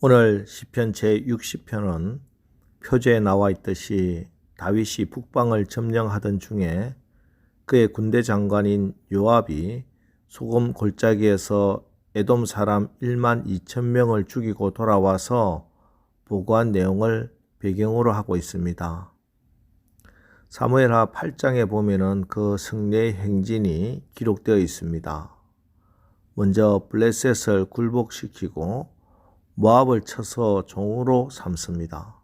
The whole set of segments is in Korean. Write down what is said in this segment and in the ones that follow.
오늘 시편 제60편은 표제에 나와 있듯이 다윗이 북방을 점령하던 중에 그의 군대 장관인 요압이 소금 골짜기에서 에돔 사람 1만 2천 명을 죽이고 돌아와서 보고한 내용을 배경으로 하고 있습니다. 사무엘하 8장에 보면은 그 승리의 행진이 기록되어 있습니다. 먼저 블레셋을 굴복시키고 모압을 쳐서 종으로 삼습니다.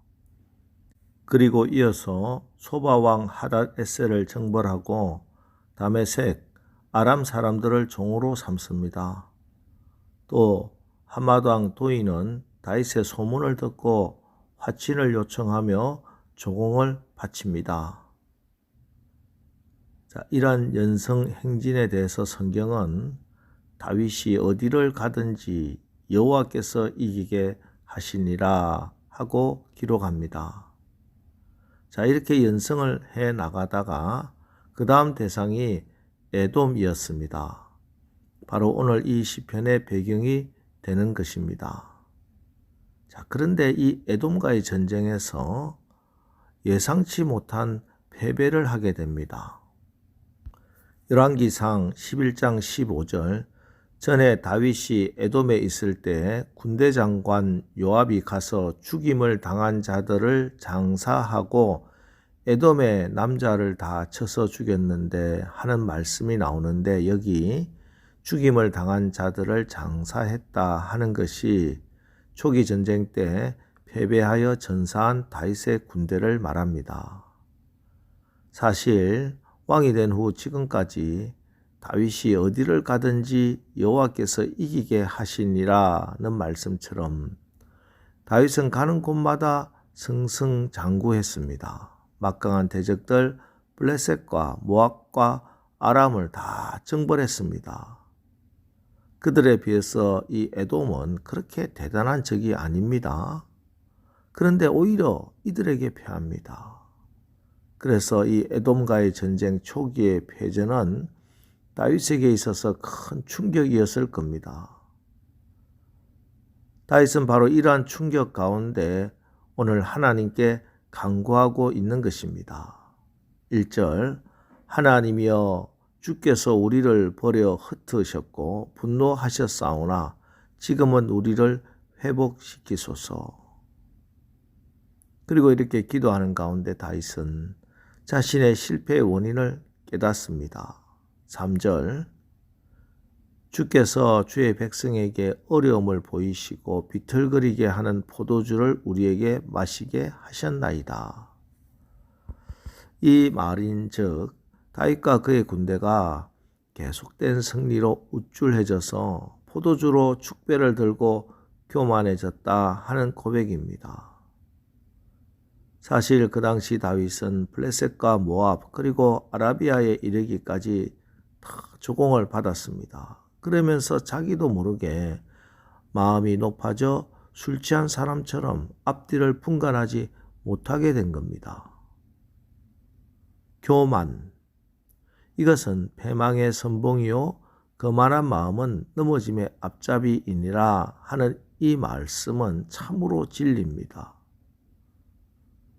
그리고 이어서 소바왕 하닷 에셀을 정벌하고 다메색 아람 사람들을 종으로 삼습니다. 또 하마당 도인은 다윗의 소문을 듣고 화친을 요청하며 조공을 바칩니다. 자, 이러한 연성 행진에 대해서 성경은 다윗이 어디를 가든지 여호와께서 이기게 하시니라 하고 기록합니다. 자, 이렇게 연성을 해 나가다가 그 다음 대상이 에돔이었습니다. 바로 오늘 이 시편의 배경이 되는 것입니다. 자, 그런데 이 에돔과의 전쟁에서 예상치 못한 패배를 하게 됩니다. 열왕기상 11장 15절 전에 다윗이 에돔에 있을 때 군대 장관 요압이 가서 죽임을 당한 자들을 장사하고 에돔의 남자를 다 쳐서 죽였는데 하는 말씀이 나오는데 여기 죽임을 당한 자들을 장사했다 하는 것이 초기 전쟁 때 패배하여 전사한 다윗의 군대를 말합니다. 사실 왕이 된 후 지금까지 다윗이 어디를 가든지 여호와께서 이기게 하시니라는 말씀처럼 다윗은 가는 곳마다 승승장구했습니다. 막강한 대적들 블레셋과 모압과 아람을 다 정벌했습니다. 그들에 비해서 이 에돔은 그렇게 대단한 적이 아닙니다. 그런데 오히려 이들에게 패합니다. 그래서 이 에돔과의 전쟁 초기의 패전은 다윗에게 있어서 큰 충격이었을 겁니다. 다윗은 바로 이러한 충격 가운데 오늘 하나님께 간구하고 있는 것입니다. 1절 하나님이여 주께서 우리를 버려 흩으셨고 분노하셨사오나 지금은 우리를 회복시키소서. 그리고 이렇게 기도하는 가운데 다윗은 자신의 실패의 원인을 깨닫습니다. 3절 주께서 주의 백성에게 어려움을 보이시고 비틀거리게 하는 포도주를 우리에게 마시게 하셨나이다. 이 말인즉 다윗과 그의 군대가 계속된 승리로 우쭐해져서 포도주로 축배를 들고 교만해졌다 하는 고백입니다. 사실 그 당시 다윗은 블레셋과 모압 그리고 아라비아에 이르기까지 조공을 받았습니다. 그러면서 자기도 모르게 마음이 높아져 술 취한 사람처럼 앞뒤를 분간하지 못하게 된 겁니다. 교만. 이것은 패망의 선봉이요. 거만한 마음은 넘어짐의 앞잡이이니라 하는 이 말씀은 참으로 진리입니다.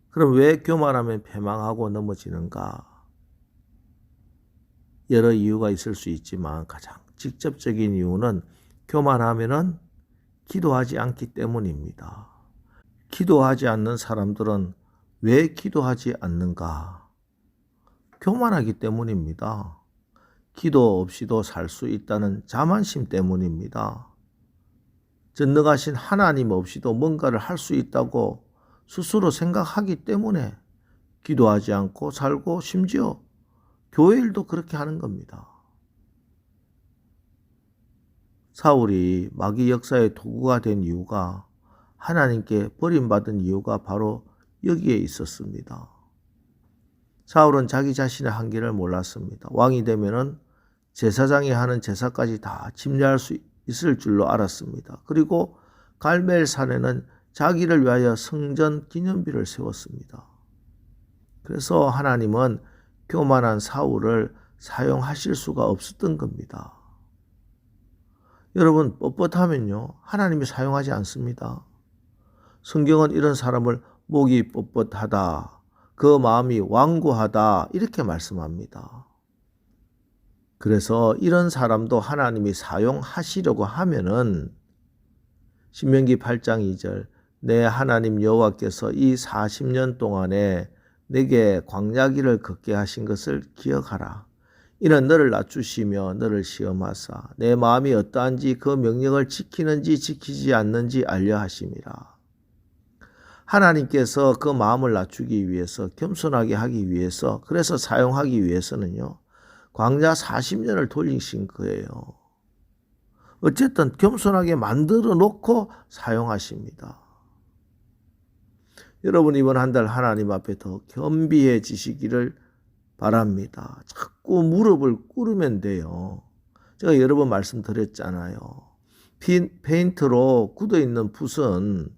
그럼 왜 교만하면 패망하고 넘어지는가? 여러 이유가 있을 수 있지만 가장 직접적인 이유는 교만하면은 기도하지 않기 때문입니다. 기도하지 않는 사람들은 왜 기도하지 않는가? 교만하기 때문입니다. 기도 없이도 살 수 있다는 자만심 때문입니다. 전능하신 하나님 없이도 뭔가를 할 수 있다고 스스로 생각하기 때문에 기도하지 않고 살고 심지어 교회 일도 그렇게 하는 겁니다. 사울이 마귀 역사의 도구가 된 이유가 하나님께 버림받은 이유가 바로 여기에 있었습니다. 사울은 자기 자신의 한계를 몰랐습니다. 왕이 되면은 제사장이 하는 제사까지 다 침략할 수 있을 줄로 알았습니다. 그리고 갈멜산에는 자기를 위하여 성전 기념비를 세웠습니다. 그래서 하나님은 교만한 사울을 사용하실 수가 없었던 겁니다. 여러분 뻣뻣하면요 하나님이 사용하지 않습니다. 성경은 이런 사람을 목이 뻣뻣하다. 그 마음이 완고하다. 이렇게 말씀합니다. 그래서 이런 사람도 하나님이 사용하시려고 하면은 신명기 8장 2절 내 하나님 여호와께서 이 40년 동안에 내게 광야길을 걷게 하신 것을 기억하라. 이는 너를 낮추시며 너를 시험하사 내 마음이 어떠한지 그 명령을 지키는지 지키지 않는지 알려 하심이라. 하나님께서 그 마음을 낮추기 위해서 겸손하게 하기 위해서 그래서 사용하기 위해서는요. 광야 40년을 돌리신 거예요. 어쨌든 겸손하게 만들어 놓고 사용하십니다. 여러분 이번 한 달 하나님 앞에 더 겸비해지시기를 바랍니다. 자꾸 무릎을 꿇으면 돼요. 제가 여러 번 말씀드렸잖아요. 핀, 페인트로 굳어 있는 붓은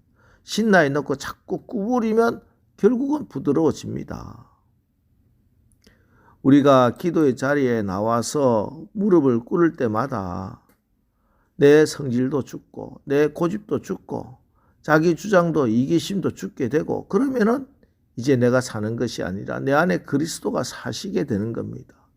신나에 넣고 자꾸 구부리면 결국은 부드러워집니다. 우리가 기도의 자리에 나와서 무릎을 꿇을 때마다 내 성질도 죽고 내 고집도 죽고 자기 주장도 이기심도 죽게 되고 그러면은 이제 내가 사는 것이 아니라 내 안에 그리스도가 사시게 되는 겁니다.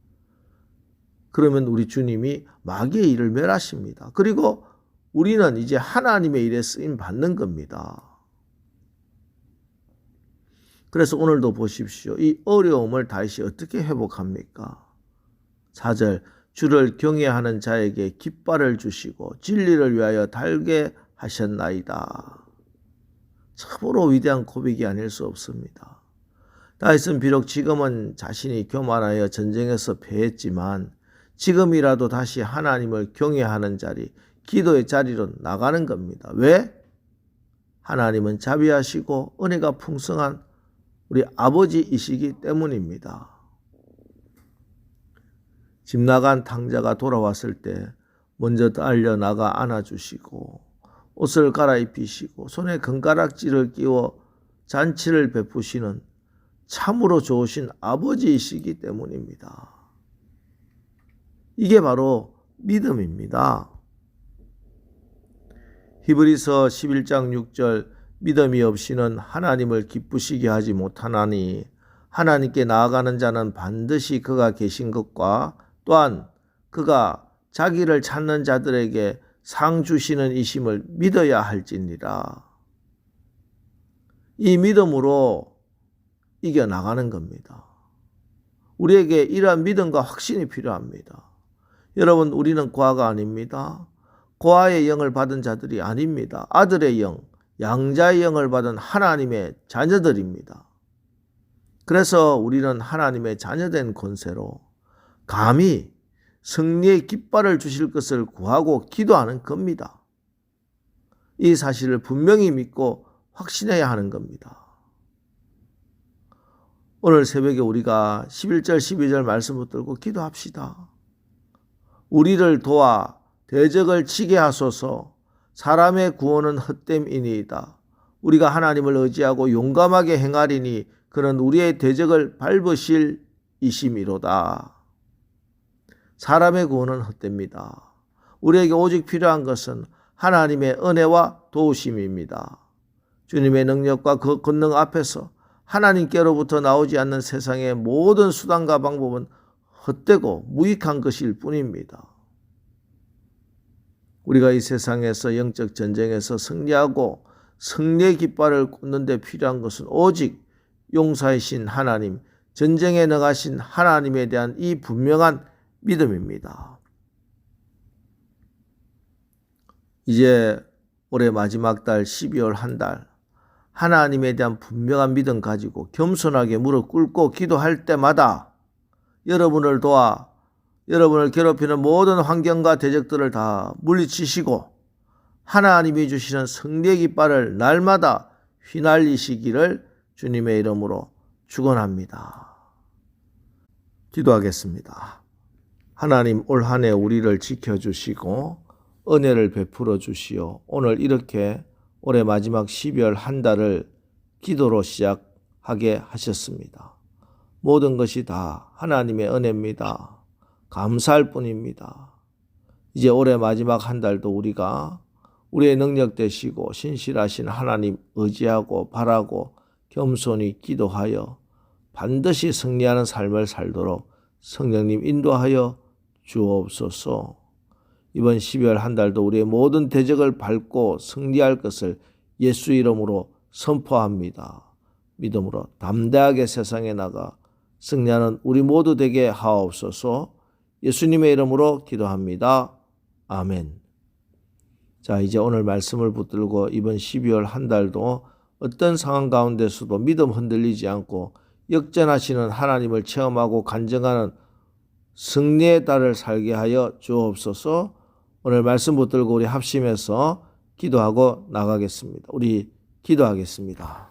그러면 우리 주님이 마귀의 일을 멸하십니다. 그리고 우리는 이제 하나님의 일에 쓰임 받는 겁니다. 그래서 오늘도 보십시오. 이 어려움을 다시 어떻게 회복합니까? 4절 주를 경외하는 자에게 깃발을 주시고 진리를 위하여 달게 하셨나이다. 참으로 위대한 고백이 아닐 수 없습니다. 다윗은 비록 지금은 자신이 교만하여 전쟁에서 패했지만 지금이라도 다시 하나님을 경외하는 자리, 기도의 자리로 나가는 겁니다. 왜? 하나님은 자비하시고 은혜가 풍성한 우리 아버지이시기 때문입니다. 집 나간 탕자가 돌아왔을 때 먼저 달려 나가 안아주시고 옷을 갈아입히시고 손에 금가락지를 끼워 잔치를 베푸시는 참으로 좋으신 아버지이시기 때문입니다. 이게 바로 믿음입니다. 히브리서 11장 6절 믿음이 없이는 하나님을 기쁘시게 하지 못하나니 하나님께 나아가는 자는 반드시 그가 계신 것과 또한 그가 자기를 찾는 자들에게 상 주시는 이심을 믿어야 할지니라. 이 믿음으로 이겨 나가는 겁니다. 우리에게 이러한 믿음과 확신이 필요합니다. 여러분, 우리는 과가 아닙니다. 고아의 영을 받은 자들이 아닙니다. 아들의 영, 양자의 영을 받은 하나님의 자녀들입니다. 그래서 우리는 하나님의 자녀된 권세로 감히 승리의 깃발을 주실 것을 구하고 기도하는 겁니다. 이 사실을 분명히 믿고 확신해야 하는 겁니다. 오늘 새벽에 우리가 11절, 12절 말씀을 들고 기도합시다. 우리를 도와 대적을 치게 하소서 사람의 구원은 헛됨이니이다. 우리가 하나님을 의지하고 용감하게 행하리니 그는 우리의 대적을 밟으실 이심이로다. 사람의 구원은 헛됩니다. 우리에게 오직 필요한 것은 하나님의 은혜와 도우심입니다. 주님의 능력과 그 권능 앞에서 하나님께로부터 나오지 않는 세상의 모든 수단과 방법은 헛되고 무익한 것일 뿐입니다. 우리가 이 세상에서 영적 전쟁에서 승리하고 승리의 깃발을 꽂는 데 필요한 것은 오직 용사이신 하나님, 전쟁에 나가신 하나님에 대한 이 분명한 믿음입니다. 이제 올해 마지막 달 12월 한 달 하나님에 대한 분명한 믿음 가지고 겸손하게 무릎 꿇고 기도할 때마다 여러분을 도와 여러분을 괴롭히는 모든 환경과 대적들을 다 물리치시고 하나님이 주시는 승리의 깃발을 날마다 휘날리시기를 주님의 이름으로 축원합니다. 기도하겠습니다. 하나님 올 한 해 우리를 지켜주시고 은혜를 베풀어 주시오. 오늘 이렇게 올해 마지막 12월 한 달을 기도로 시작하게 하셨습니다. 모든 것이 다 하나님의 은혜입니다. 감사할 뿐입니다. 이제 올해 마지막 한 달도 우리가 우리의 능력 되시고 신실하신 하나님 의지하고 바라고 겸손히 기도하여 반드시 승리하는 삶을 살도록 성령님 인도하여 주옵소서. 이번 12월 한 달도 우리의 모든 대적을 밟고 승리할 것을 예수 이름으로 선포합니다. 믿음으로 담대하게 세상에 나가 승리하는 우리 모두 되게 하옵소서. 예수님의 이름으로 기도합니다. 아멘. 자, 이제 오늘 말씀을 붙들고 이번 12월 한 달도 어떤 상황 가운데서도 믿음 흔들리지 않고 역전하시는 하나님을 체험하고 간증하는 승리의 달을 살게 하여 주옵소서. 오늘 말씀 붙들고 우리 합심해서 기도하고 나가겠습니다. 우리 기도하겠습니다.